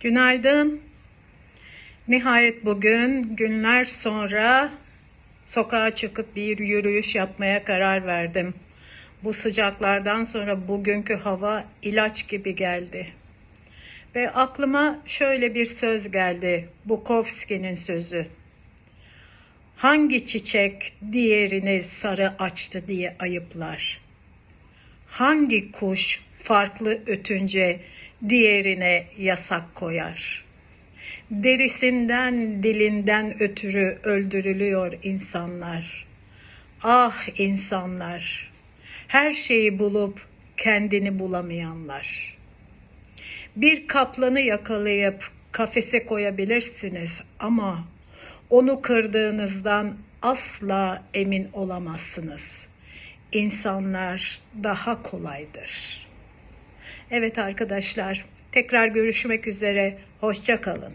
Günaydın. Nihayet bugün günler sonra sokağa çıkıp bir yürüyüş yapmaya karar verdim. Bu sıcaklardan sonra bugünkü hava ilaç gibi geldi. Ve aklıma şöyle bir söz geldi. Bukowski'nin sözü. Hangi çiçek diğerini sarı açtı diye ayıplar? Hangi kuş farklı ötünce diğerine yasak koyar? Derisinden, dilinden ötürü öldürülüyor insanlar. Ah insanlar! Her şeyi bulup kendini bulamayanlar. Bir kaplanı yakalayıp kafese koyabilirsiniz ama onu kırdığınızdan asla emin olamazsınız. İnsanlar daha kolaydır. Evet arkadaşlar, tekrar görüşmek üzere. Hoşça kalın.